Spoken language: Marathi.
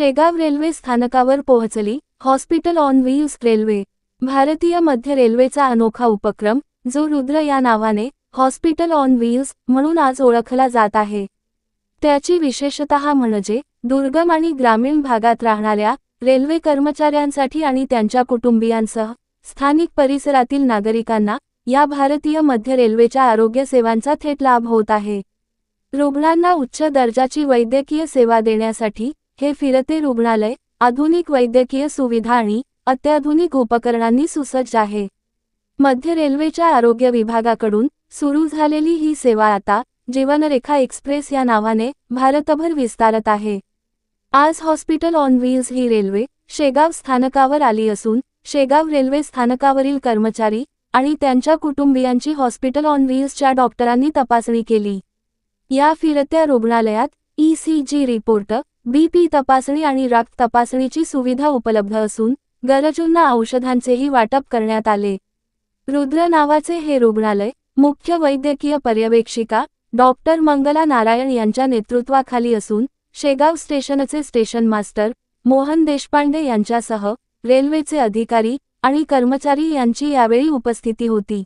शेगाव रेल्वे स्थानकावर पोहोचली हॉस्पिटल ऑन व्हील्स रेल्वे. भारतीय मध्य रेल्वेचा अनोखा उपक्रम जो रुद्र या नावाने हॉस्पिटल ऑन व्हील्स म्हणून आज ओळखला जात आहे. त्याची विशेषतः म्हणजे दुर्गम आणि ग्रामीण भागात राहणाऱ्या रेल्वे कर्मचाऱ्यांसाठी आणि त्यांच्या कुटुंबियांसह स्थानिक परिसरातील नागरिकांना या भारतीय मध्य रेल्वेच्या आरोग्य सेवांचा थेट लाभ होत आहे. रुग्णांना उच्च दर्जाची वैद्यकीय सेवा देण्यासाठी हे फिरते रुग्णालय आधुनिक वैद्यकीय सुविधा आणि अत्याधुनिक उपकरणांनी सुसज्ज आहे. मध्य रेल्वेच्या आरोग्य विभागाकडून सुरू झालेली ही सेवा आता जीवनरेखा एक्सप्रेस या नावाने भारतभर विस्तारत आहे. आज हॉस्पिटल ऑन व्हील्स ही रेल्वे शेगाव स्थानकावर आली असून शेगाव रेल्वे स्थानकावरील कर्मचारी आणि त्यांच्या कुटुंबियांची हॉस्पिटल ऑन व्हील्सच्या डॉक्टरांनी तपासणी केली. या फिरत्या रुग्णालयात E C G report BP तपासणी आणि रक्त तपासणीची सुविधा उपलब्ध असून गरजूंना औषधांचेही वाटप करण्यात आले. रुद्र नावाचे हे रुग्णालय मुख्य वैद्यकीय पर्यवेक्षिका डॉक्टर मंगला नारायण यांच्या नेतृत्वाखाली असून शेगाव स्टेशनचे स्टेशन मास्टर मोहन देशपांडे यांच्यासह रेल्वेचे अधिकारी आणि कर्मचारी यांची यावेळी उपस्थिती होती.